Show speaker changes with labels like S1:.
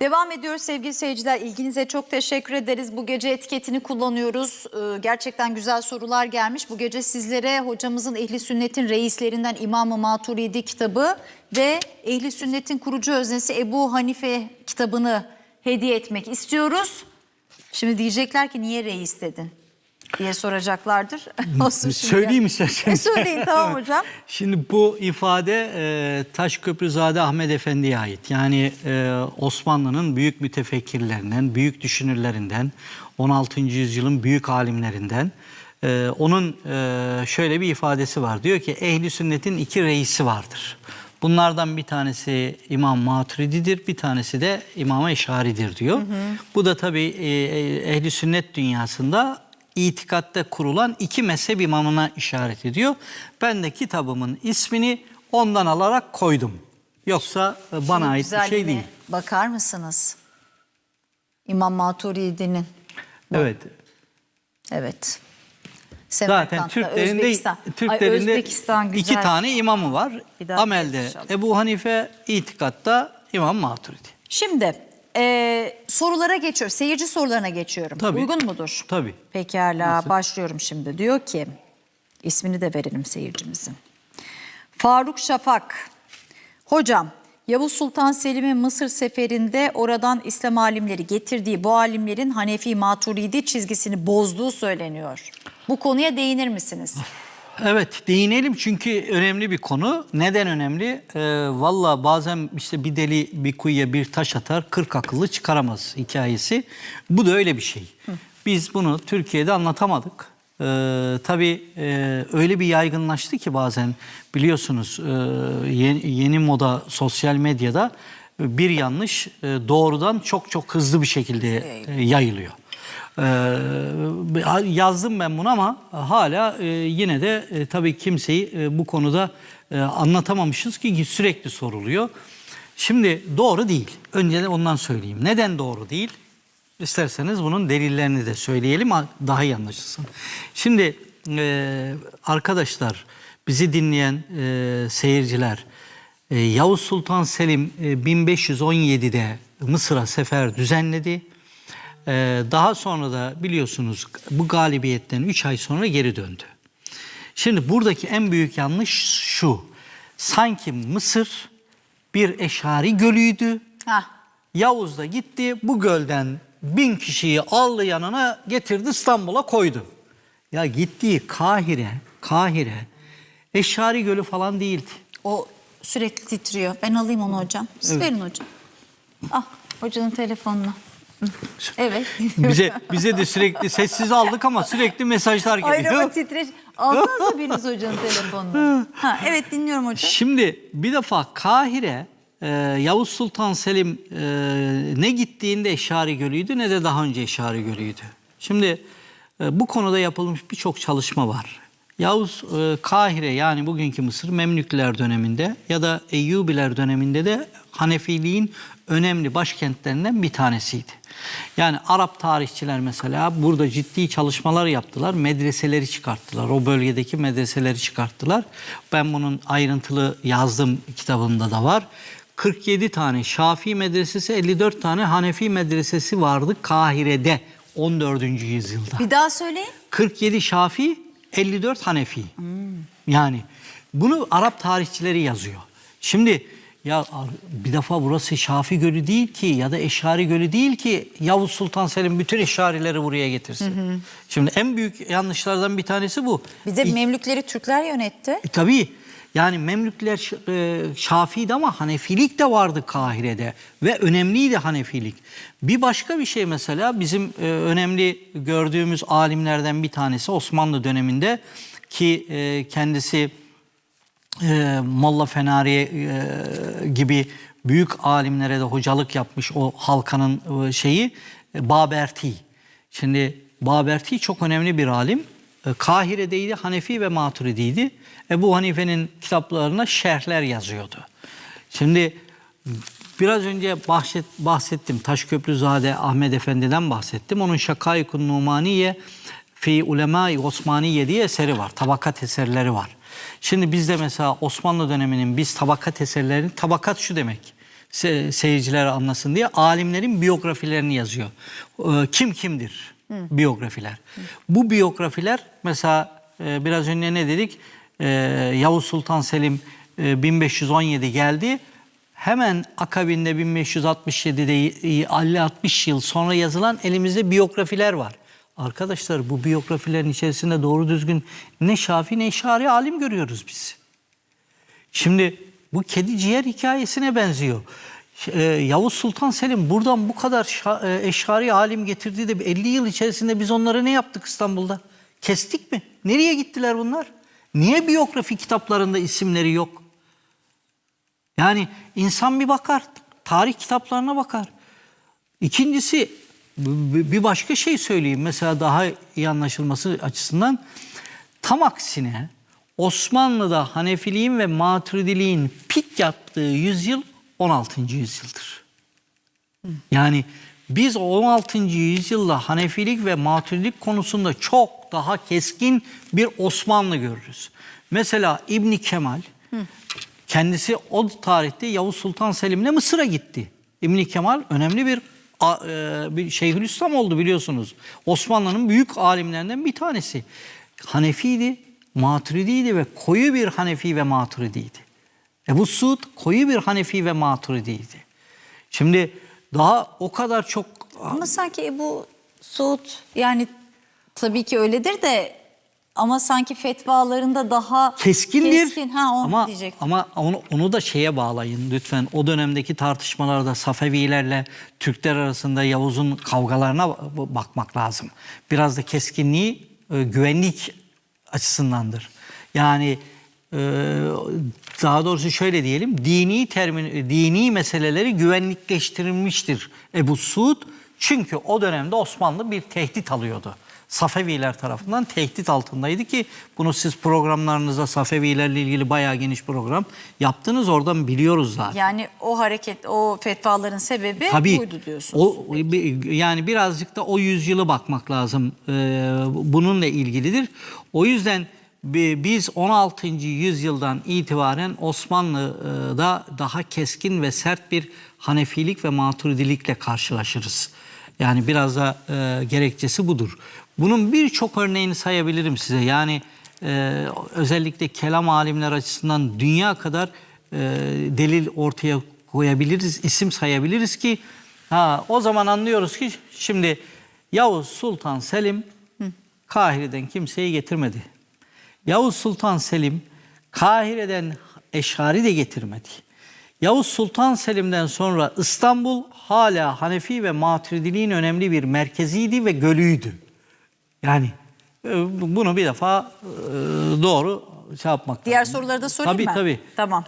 S1: Devam ediyoruz sevgili seyirciler. İlginize çok teşekkür ederiz. Bu gece etiketini kullanıyoruz. Ee, gerçekten güzel sorular gelmiş. Bu gece sizlere hocamızın Ehli Sünnet'in reislerinden İmam-ı Maturidi kitabı ve Ehli Sünnet'in kurucu öznesi Ebu Hanife kitabını hediye etmek istiyoruz. Şimdi diyecekler ki niye reis dedin diye soracaklardır. Olsun şimdi.
S2: Söyleyeyim istersen.
S1: E, söyleyin tamam hocam.
S2: Şimdi bu ifade e, Taşköprüzade Ahmet Efendi'ye ait. Yani e, Osmanlı'nın büyük mütefekkirlerinden, büyük düşünürlerinden, 16. yüzyılın büyük alimlerinden. E, onun e, şöyle bir ifadesi var. Diyor ki ehli sünnetin iki reisi vardır. Bunlardan bir tanesi İmam Maturidi'dir, bir tanesi de İmam Eşari'dir diyor. Bu da tabii ehli sünnet dünyasında itikatta kurulan iki mezhep imamına işaret ediyor. Ben de kitabımın ismini ondan alarak koydum. Yoksa e, bana ait bir şey değil.
S1: Bakar mısınız? İmam Maturidi'nin.
S2: Evet.
S1: Evet.
S2: Zaten Türklerin de Türklerin de iki tane imamı var. Amel'de
S1: inşallah.
S2: Ebu Hanife, itikatta İmam Maturidi.
S1: Şimdi e, sorulara geçiyorum. Seyirci sorularına geçiyorum.
S2: Tabii.
S1: Uygun mudur?
S2: Tabii.
S1: Pekala başlıyorum şimdi. Diyor ki ismini de verelim seyircimizin. Faruk Şafak. Hocam Yavuz Sultan Selim'in Mısır seferinde oradan İslam alimleri getirdiği bu alimlerin Hanefi Maturidi çizgisini bozduğu söyleniyor. Bu konuya değinir misiniz?
S2: Evet değinelim çünkü önemli bir konu. Neden önemli? Ee, Valla bazen işte bir deli bir kuyuya bir taş atar 40 akıllı çıkaramaz hikayesi. Bu da öyle bir şey. Biz bunu Türkiye'de anlatamadık. Ee, tabii e, öyle bir yaygınlaştı ki bazen biliyorsunuz e, yeni, yeni moda sosyal medyada bir yanlış e, doğrudan çok çok hızlı bir şekilde e, yayılıyor. Ee, yazdım ben bunu ama hala e, yine de e, tabii kimseyi e, bu konuda anlatamamışız ki sürekli soruluyor. Şimdi doğru değil. Önce de ondan söyleyeyim. Neden doğru değil? İsterseniz bunun delillerini de söyleyelim daha iyi anlaşılsın. Şimdi arkadaşlar bizi dinleyen seyirciler Yavuz Sultan Selim e, 1517'de Mısır'a sefer düzenledi. Ee, daha sonra da biliyorsunuz bu galibiyetten 3 ay sonra geri döndü. Şimdi buradaki en büyük yanlış şu. Sanki Mısır bir eşari gölüydü.
S1: Hah.
S2: Yavuz da gitti bu gölden bin kişiyi aldı yanına getirdi İstanbul'a koydu. Ya gittiği Kahire, Kahire eşari gölü falan değildi.
S1: O sürekli titriyor. Ben alayım onu hocam. Siz verin hocam. Ah hocanın telefonunu. Evet.
S2: Bize bize de sürekli sessiz aldık ama sürekli mesajlar geliyor.
S1: ama titreş. Alsanıza biriniz hocanın telefonunu. Ha, evet dinliyorum hocam.
S2: Şimdi bir defa Kahire e, Yavuz Sultan Selim e, ne gittiğinde Eşari Gölü'ydü ne de daha önce Eşari Gölü'ydü. Şimdi e, bu konuda yapılmış birçok çalışma var. Yavuz e, Kahire yani bugünkü Mısır Memlükler döneminde ya da Eyyubiler döneminde de Hanefiliğin önemli başkentlerinden bir tanesiydi. Yani Arap tarihçiler mesela burada ciddi çalışmalar yaptılar. Medreseleri çıkarttılar. O bölgedeki medreseleri çıkarttılar. Ben bunun ayrıntılı yazdım kitabımda da var. 47 tane Şafii medresesi, 54 tane Hanefi medresesi vardı Kahire'de 14. yüzyılda.
S1: Bir daha söyleyin.
S2: 47 Şafii, 54 Hanefi. Yani bunu Arap tarihçileri yazıyor. Şimdi ya bir defa burası Şafi Gölü değil ki ya da Eşari Gölü değil ki Yavuz Sultan Selim bütün Eşarileri buraya getirsin. Şimdi en büyük yanlışlardan bir tanesi bu.
S1: Bir de Memlükleri Türkler yönetti.
S2: e, tabii yani Memlükler e, Şafii'di ama Hanefilik de vardı Kahire'de ve önemliydi Hanefilik. Bir başka bir şey mesela bizim e, önemli gördüğümüz alimlerden bir tanesi Osmanlı döneminde ki e, kendisi e, Molla Fenari e, gibi büyük alimlere de hocalık yapmış o halkanın e, şeyi e, Baberti. Şimdi Baberti çok önemli bir alim. E, Kahire'deydi, Hanefi ve Maturidi'ydi. Ebu Hanife'nin kitaplarına şerhler yazıyordu. Şimdi biraz önce bahset, bahsettim. Taşköprüzade Ahmet Efendi'den bahsettim. Onun Şakayikun Numaniye fi Ulemai Osmaniye diye eseri var. Tabakat eserleri var. Şimdi bizde mesela Osmanlı döneminin biz tabakat eserlerini, tabakat şu demek. se- seyirciler anlasın diye alimlerin biyografilerini yazıyor. Ee, Kim kimdir? Biyografiler. Bu biyografiler mesela e, biraz önce ne dedik? Ee, Yavuz Sultan Selim e, 1517 geldi. Hemen akabinde 1567'de 50-60 yıl sonra yazılan elimizde biyografiler var. Arkadaşlar bu biyografilerin içerisinde doğru düzgün ne Şafi ne Eşari alim görüyoruz biz. Şimdi bu kedi ciğer hikayesine benziyor. Ee, Yavuz Sultan Selim buradan bu kadar e, eşari alim getirdi de 50 yıl içerisinde biz onları ne yaptık İstanbul'da? Kestik mi? Nereye gittiler bunlar? Niye biyografi kitaplarında isimleri yok? Yani insan bir bakar, tarih kitaplarına bakar. İkincisi bir başka şey söyleyeyim mesela daha iyi anlaşılması açısından. Tam aksine Osmanlı'da Hanefiliğin ve Maturidiliğin pik yaptığı yüzyıl 16. yüzyıldır. Yani biz 16. yüzyılda Hanefilik ve Maturidilik konusunda çok daha keskin bir Osmanlı görürüz. Mesela İbni Kemal kendisi o tarihte Yavuz Sultan Selim'le Mısır'a gitti. İbni Kemal önemli bir bir Şeyhülislam oldu biliyorsunuz. Osmanlı'nın büyük alimlerinden bir tanesi. Hanefiydi, Maturidiydi ve koyu bir Hanefi ve Maturidiydi. Ebu Suud koyu bir Hanefi ve Maturidiydi. Şimdi daha o kadar çok
S1: Ama sanki Ebu Suud yani tabii ki öyledir de ama sanki fetvalarında daha
S2: keskindir.
S1: Keskin. Ha onu
S2: ama
S1: diyecektim.
S2: ama onu, onu da şeye bağlayın lütfen. O dönemdeki tartışmalarda Safevilerle Türkler arasında Yavuz'un kavgalarına ba- bakmak lazım. Biraz da keskinliği e, güvenlik açısındandır. Yani e, daha doğrusu şöyle diyelim dini termin dini meseleleri güvenlikleştirilmiştir Ebu Suud çünkü o dönemde Osmanlı bir tehdit alıyordu. Safeviler tarafından tehdit altındaydı ki bunu siz programlarınızda Safevilerle ilgili bayağı geniş program yaptınız oradan biliyoruz zaten.
S1: Yani o hareket, o fetvaların sebebi
S2: Tabii.
S1: buydu diyorsunuz.
S2: O bir- yani birazcık da o yüzyılı bakmak lazım. Ee, bununla ilgilidir. O yüzden bi- biz 16. yüzyıldan itibaren Osmanlı'da daha keskin ve sert bir Hanefilik ve Maturidilikle karşılaşırız. Yani biraz da e, gerekçesi budur. Bunun birçok örneğini sayabilirim size. Yani e, özellikle kelam alimler açısından dünya kadar e, delil ortaya koyabiliriz, isim sayabiliriz ki ha o zaman anlıyoruz ki şimdi Yavuz Sultan Selim Kahire'den kimseyi getirmedi. Yavuz Sultan Selim Kahire'den Eşari de getirmedi. Yavuz Sultan Selim'den sonra İstanbul hala Hanefi ve Maturidiliğin önemli bir merkeziydi ve gölüydü. Yani e, bunu bir defa e, doğru şey yapmak
S1: Diğer
S2: lazım.
S1: soruları da sorayım
S2: tabii,
S1: mı?
S2: Tabii
S1: Tamam.